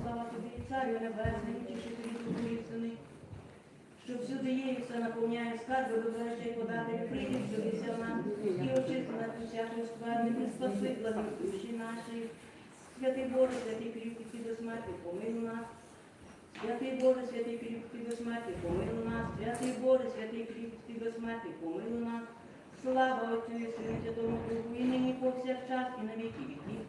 слава тобі, Царю Небесний, утішителі духу істини, що всюди є і все наповняє скарби, розвращай подателя, прийди сюди ся нам, і очисти від всякої скверни, і спаси благі душі наші. Святий Боже, святий кріпкий до смерті, помилуй нас. Святий Боже, святий кріпкий до смерті, помилуй нас. Святий Боже, святий кріпкий до смерті, помилуй нас. Слава Отцю і Сину і Святому Духу, і нині повсякчас, і на віки віків.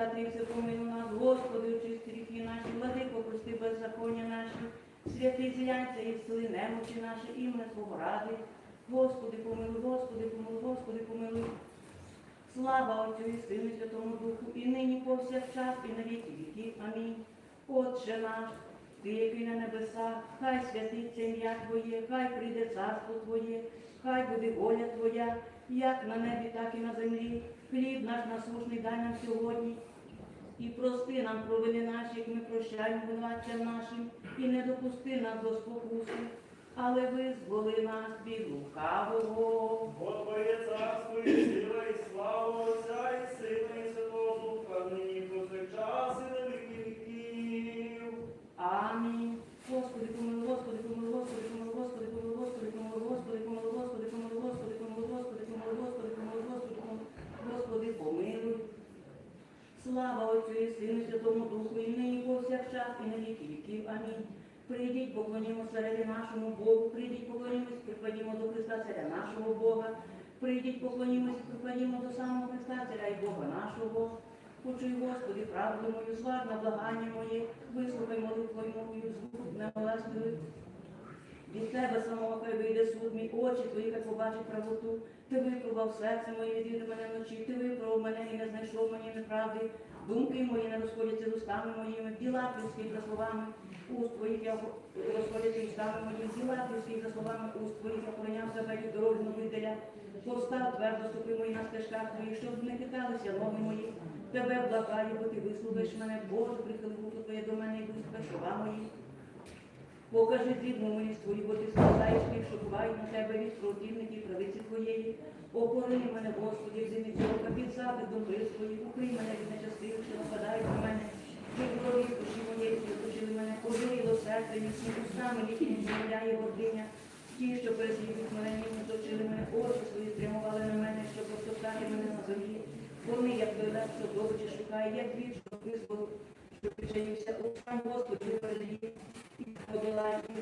Амінь. Помилуй нас, Господи, очисти ріки наші, владико, прости беззаконня наші, святий зіянця і сили немочі наші, ім'я Твого ради. Господи, помилуй, Господи, помилуй, Господи, помилуй. Слава Отцю і Сину Святому Духу, і нині повсякчас, і на віки віки. Амінь. Отче наш, ти, який на небесах, хай святиться ім'я Твоє, хай прийде царство Твоє, хай буде воля Твоя, як на небі, так і на землі. Хліб наш насушний дай нам сьогодні. І прости нам провини наші, як ми прощаємо винуватцям нашим, і не допусти нас до спокуси, але визволи нас від лукавого. Бо Твоє царство і сила, і слава Отця, і Сина, і Святого Духа, нині повсякчас, Слава Отцю і Сину, Святому Духу, і нині повсякчас, і на віки віків. Амінь. Прийдіть, поклонімо цареві нашому Богу, прийдіть, поклонімось, припадімо до Христа, царя нашого Бога. Прийдіть, поклонімось, припадімо до самого Христа, царя і Бога нашого. Почуй, Господи, правду мою, звар благання моє, вислухай молитву мою, звук немилостивий. Від тебе самого хай вийде суд мій, очі твої, хай побачить правоту. Ти випробував серце моє, відвіди мене вночі, ти випробував мене і не знайшов мені неправди. Думки мої не розходяться з устами моїми, діла людські за словами, уст твоїх я розходяться устами моїми, діла людські за словами уст твоїх охороняв себе від дорожнього виделя. Постав твердо ступи мої на стежках твоїх, щоб не хиталися ноги мої. Тебе благаю, бо ти вислухаєш мене, Боже, прихили руку твоє до мене і будь слова мої. Покажи милість твою, бо ти спасаєш тих, що бувають на тебе від противників правиці твоєї. Охорони мене, Господи, зимі цього під захистом при своїх, укрий мене від нечастивих, що нападають на мене. Ти крові душі моєї, оточили мене, повірило серце, міцні устами, їхні земляє гординя. Ті, що переслідують мене, німи точили мене, очі свої спрямували на мене, щоб розтоптати мене на землі. Вони, як той що добичі шукає, як двір, що визволив, що причаївся. Устань, Господи, Would you like me